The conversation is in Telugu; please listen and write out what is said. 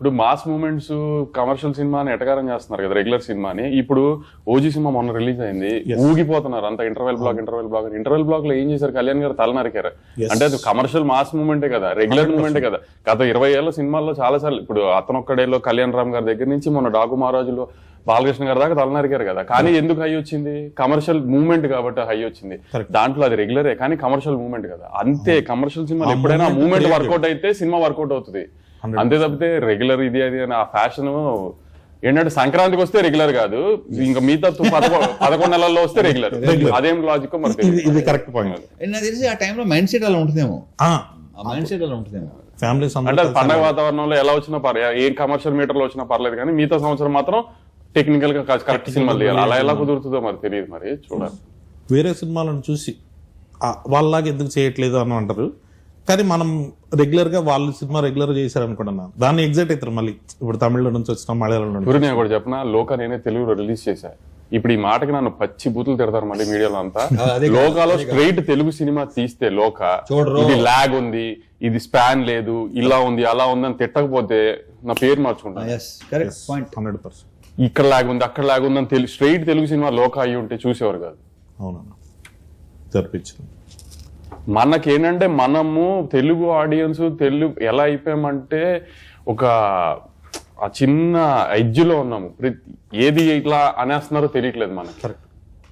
ఇప్పుడు మాస్ మూమెంట్స్ కమర్షియల్ సినిమాని ఎటకారం చేస్తున్నారు కదా రెగ్యులర్ సినిమాని. ఇప్పుడు ఓజీ సినిమా మొన్న రిలీజ్ అయింది. ఊగిపోతున్నారు అంత interval block interval block interval బ్లాక్లో ఏం చేశారు? కళ్యాణ్ గారు తల నరికారు. అంటే అది కమర్షియల్ మాస్ మూమెంటే కదా రెగ్యులర్ మూమెంటే కదా. గత ఇరవై ఏళ్ళ సినిమాల్లో చాలా సార్లు ఇప్పుడు అతనొక్కడేలో కళ్యాణ్ రామ్ గారి దగ్గర నుంచి మొన్న డాకు మహారాజులో బాలకృష్ణ గారి దాకా తల నరికారు కదా. కానీ ఎందుకు హై వచ్చింది? కమర్షియల్ మూమెంట్ కాబట్టి హై వచ్చింది. దాంట్లో అది రెగ్యులరే కానీ కమర్షియల్ మూమెంట్ కదా. అంతే కమర్షియల్ సినిమాలు ఎప్పుడైనా మూమెంట్. వర్కౌట్ అయితే సినిమా వర్కౌట్ అవుతుంది. 100%. అంతే తప్పితే రెగ్యులర్ ఇది అది అని ఆ ఫ్యాషన్ ఏంటంటే సంక్రాంతికి వస్తే రెగ్యులర్ కాదు. ఇంకా మిగతా పదకొండు నెలల్లో వస్తే రెగ్యులర్. Regular. అదేం లాజిక్ మరి ఇది కరెక్ట్ పాయింట్ నాకు తెలిసి ఆ టైంలో మైండ్ సెట్ అలా ఉంటుందేమో. ఆ. మైండ్ సెట్ అలా ఉంటుందేమో. ఫ్యామిలీస్ అంటే పండగ వాతావరణంలో ఎలా వచ్చినా పర్లేదు ఏ కమర్షియల్ మీటర్లో వచ్చినా పర్లేదు కానీ మిగతా సంవత్సరం మాత్రం టెక్నికల్గా కరెక్ట్ సినిమాలు తీయాలి. అలా ఎలా కుదురుతుందో మరి తెలియదు మరి చూడాలి. వేరే సినిమాలను చూసి ఆ, వాళ్ళలాగా ఎందుకు చేయట్లేదు అని అంటారు. కానీ మనం రెగ్యులర్గా వాళ్ళు సినిమా రెగ్యులర్ చేశారు అనుకుంటున్నా దాన్ని ఎగ్జైట్ అవుతారు మళ్ళీ. ఇప్పుడు తమిళ నుంచి వచ్చిన మలయాళం నుంచి నేను కూడా చెప్పిన లోక నేనే తెలుగులో రిలీజ్ చేశా. ఇప్పుడు ఈ మాటకి నన్ను పచ్చి బూతులు తిడతారు మళ్ళీ మీడియాలో అంతా. లోకాలో స్ట్రైట్ తెలుగు సినిమా తీస్తే లోక. ఇది లాగ్ ఉంది ఇది స్పాన్ లేదు ఇలా ఉంది అలా ఉంది అని తిట్టకపోతే నా పేరు మార్చుకుంటాను పర్సెంట్ ఇక్కడ లాగ్ ఉంది అక్కడ లాగ్ ఉంది అని స్ట్రైట్ తెలుగు సినిమా లోక అయ్యి ఉంటే చూసేవారు కాదు. అవునన్నా జరిపించింది. మనకేంటంటే మనము తెలుగు ఆడియన్స్ తెలుగు ఎలా అయిపోయామంటే ఒక ఆ చిన్న ఎడ్జ్లో ఉన్నాము. ప్రతి- ఏది ఇట్లా అనేస్తున్నారో తెలియట్లేదు మనకి. కరెక్ట్